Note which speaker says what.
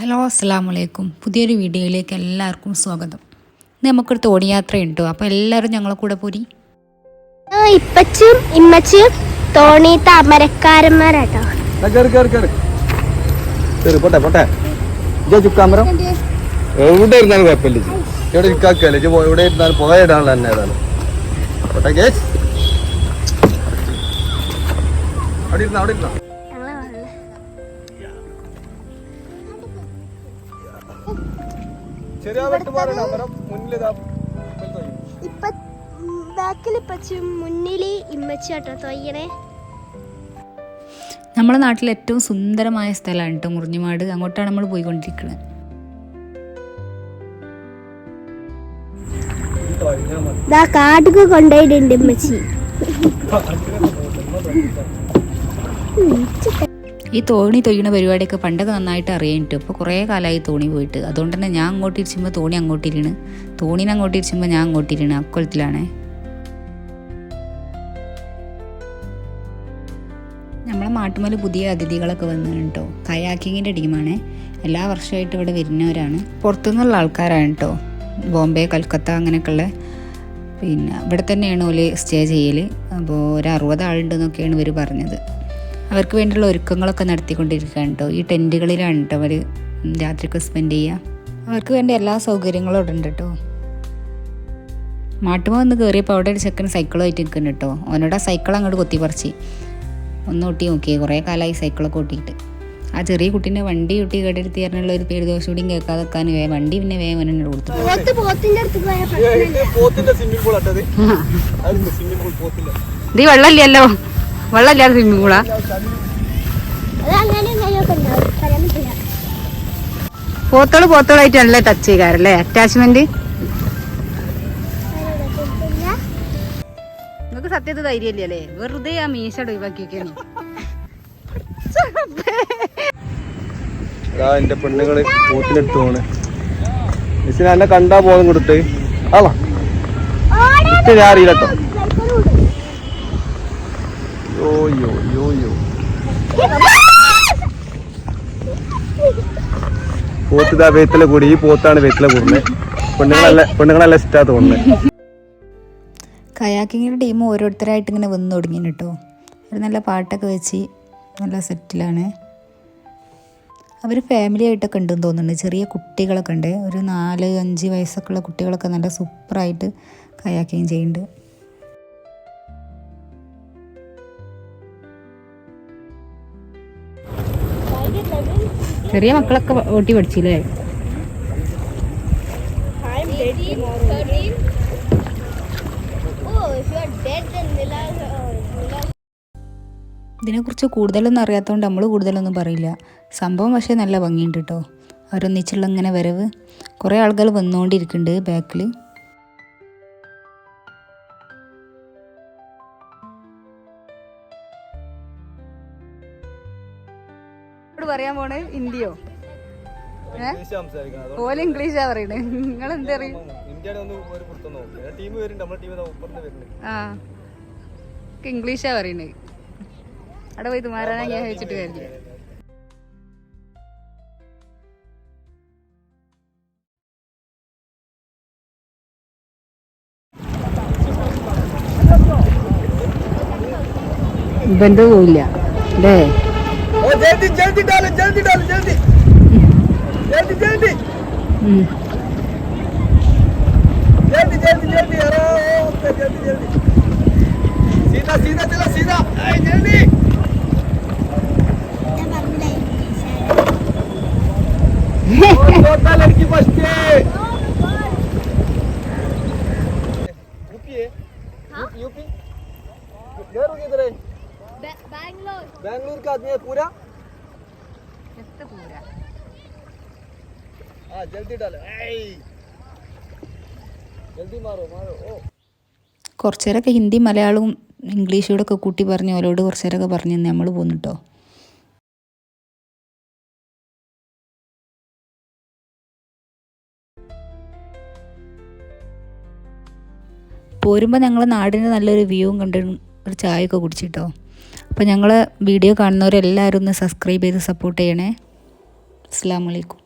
Speaker 1: Hello അസ്സാം വലൈക്കും പുതിയൊരു വീഡിയോയിലേക്ക് എല്ലാവർക്കും സ്വാഗതം ഇന്ന് നമുക്കൊരു തോണിയാത്രയുണ്ടോ അപ്പോൾ എല്ലാവരും ഞങ്ങളെ കൂടെ പോരി
Speaker 2: ഇപ്പച്ചും ഇമ്മച്ചും തോണി താമരക്കാരന്മാരാട്ടോ
Speaker 3: ഇരിക്കാക്കല്ലേ അവിടെ ഇരുന്നോ അവിടെ ഇരുന്നോ
Speaker 1: നമ്മുടെ നാട്ടിലെ ഏറ്റവും സുന്ദരമായ സ്ഥലമാണ് കേട്ടോ മുറിഞ്ഞുമാട് അങ്ങോട്ടാണ് നമ്മൾ പോയിക്കൊണ്ടിരിക്കുന്നത്
Speaker 2: കൊണ്ടുപോയിട്ടുണ്ട് ഇമ്മച്ചി
Speaker 1: ഈ തോണി തൊയ്യണ പരിപാടിയൊക്കെ പണ്ടൊക്കെ നന്നായിട്ട് അറിയാനിട്ട് ഇപ്പോൾ കുറേ കാലമായി തോണി പോയിട്ട് അതുകൊണ്ട് തന്നെ ഞാൻ അങ്ങോട്ട് ഇരിച്ചുമ്പോൾ തോണി അങ്ങോട്ടിരിണ് തോണിനെ അങ്ങോട്ട് ഇരിച്ചുമ്പോൾ ഞാൻ അങ്ങോട്ടിരിണ് അക്കൊലത്തിലാണേ നമ്മളെ മാട്ടുമല പുതിയ അതിഥികളൊക്കെ വന്നു കേട്ടോ കയാക്കിങ്ങിൻ്റെ ടീമാണ് എല്ലാ വർഷമായിട്ട് ഇവിടെ വരുന്നവരാണ് പുറത്തുനിന്നുള്ള ആൾക്കാരാണ് കേട്ടോ ബോംബെ കൽക്കത്ത അങ്ങനെയൊക്കെയുള്ള പിന്നെ ഇവിടെ തന്നെയാണ് ഓല് സ്റ്റേ ചെയ്യൽ അപ്പോൾ ഒരു അറുപത് ആളുണ്ടെന്നൊക്കെയാണ് ഇവർ പറഞ്ഞത് അവർക്ക് വേണ്ടിയുള്ള ഒരുക്കങ്ങളൊക്കെ നടത്തിക്കൊണ്ടിരിക്കുകയാണ് കേട്ടോ ഈ ടെൻറ്റുകളിലാണ് കേട്ടോ അവർ രാത്രിക്ക് സ്പെൻഡ് ചെയ്യുക അവർക്ക് വേണ്ട എല്ലാ സൗകര്യങ്ങളും ഉണ്ട് കേട്ടോ മാട്ടുമോ ഒന്ന് കയറിയപ്പോൾ അവിടെ ഒരു ചെക്കൻ സൈക്കിളുമായിട്ട് നിൽക്കുന്നു കേട്ടോ അവനോട് ആ സൈക്കിൾ അങ്ങോട്ട് കൊത്തി പറിച്ച് ഒന്ന് ഒട്ടി നോക്കിയേ കുറേ കാലമായി സൈക്കിളൊക്കെ ഓട്ടിയിട്ട് ആ ചെറിയ കുട്ടീൻ്റെ വണ്ടി ഒട്ടി കേട്ടെടുത്ത് തരാനുള്ള ഒരു പേര് ദോഷം കൂടിയും കേൾക്കാതെ വെക്കാൻ വേ വണ്ടി പിന്നെ വേഗം അവനെ കൊടുത്തു ഇത് വെള്ളമില്ലല്ലോ വെള്ളമില്ലാതെ സ്വിമ്മിംഗ് പൂളാ പോത്തോള് പോത്തോളായിട്ടല്ലേ ടച്ച് ചെയ്യാറല്ലേ അറ്റാച്ച്മെന്റ് നിങ്ങൾക്ക് സത്യത്തെ ധൈര്യമില്ലല്ലേ വെറുതെ ആ മീശ ഒഴിവാക്കിയൊക്കെയാണ്
Speaker 3: എന്റെ പെണ്ണുങ്ങള് പോത്തിലെടുത്ത് പോണ് മിസ്സിനെ എന്നെ കണ്ടാ പോകും കൊടുത്ത് ആളാ ഇട്ട് ഞാൻ അറിയില്ലട്ടോ യോയോ യോയോ പോത്ത് ഇതാ കൂടി ഈ പോത്താണ് വെത്തിലെ കൂടുന്നത് പെണ്ണുങ്ങളല്ല പെണ്ണുങ്ങളല്ല ഇഷ്ടാ തോന്നുന്നത്
Speaker 1: കയാക്കിങ്ങിൻ്റെ ടീം ഓരോരുത്തരായിട്ട് ഇങ്ങനെ വന്ന് തുടങ്ങി കേട്ടോ അവർ നല്ല പാട്ടൊക്കെ വെച്ച് നല്ല സെറ്റിലാണ് അവർ ഫാമിലി ആയിട്ടൊക്കെ ഉണ്ടെന്ന് തോന്നുന്നുണ്ട് ചെറിയ കുട്ടികളൊക്കെ ഉണ്ട് ഒരു നാല് അഞ്ച് വയസ്സൊക്കെ ഉള്ള കുട്ടികളൊക്കെ നല്ല സൂപ്പറായിട്ട് കയാക്കിങ് ചെയ്യുന്നുണ്ട് ചെറിയ മക്കളൊക്കെ ഓട്ടി പഠിച്ചില്ലേ oh, uh, ഇതിനെക്കുറിച്ച് കൂടുതലൊന്നും അറിയാത്തതുകൊണ്ട് നമ്മൾ കൂടുതലൊന്നും പറയില്ല സംഭവം പക്ഷേ നല്ല ഭംഗിയുണ്ട് കേട്ടോ അവരൊന്നിച്ചുള്ള ഇങ്ങനെ വരവ് കുറേ ആളുകൾ വന്നുകൊണ്ടിരിക്കുന്നുണ്ട് ബാക്കിൽ എന്നോട് പറയാൻ പോണേ ഇന്ത്യയോ ഓല് ഇംഗ്ലീഷാ പറയണേ നിങ്ങൾ എന്താ ഇംഗ്ലീഷാ പറയണേ അവിടെ പോയി തുമാരാനാ ഞാൻ വെച്ചിട്ട് കാര്യമില്ല ബന്ധവുമില്ല അല്ലേ
Speaker 3: जल्दी जल्दी डाले जल्दी डाले जल्दी जल्दी जल्दी जल्दी जल्दी जल्दी अरे जल्दी जल्दी सीधा सीधा चलो सीधा जल्दी लड़की बचती हाँ। यूपी यूपी घर हो किधर
Speaker 2: बैंगलोर
Speaker 3: बैंगलोर का आदमी है पूरा
Speaker 1: കുറച്ചേരൊക്കെ ഹിന്ദി മലയാളവും ഇംഗ്ലീഷോടൊക്കെ കൂട്ടി പറഞ്ഞു ഓരോട് കുറച്ചേരൊക്കെ പറഞ്ഞു നമ്മൾ പോന്നിട്ടോ പോരുമ്പോൾ ഞങ്ങളെ നാടിൻ്റെ നല്ലൊരു വ്യൂവും കണ്ട് ഒരു ചായയൊക്കെ കുടിച്ചിട്ടോ അപ്പോൾ ഞങ്ങൾ വീഡിയോ കാണുന്നവരെല്ലാവരും ഒന്ന് സബ്സ്ക്രൈബ് ചെയ്ത് സപ്പോർട്ട് ചെയ്യണേ അസ്ലാമലൈക്കും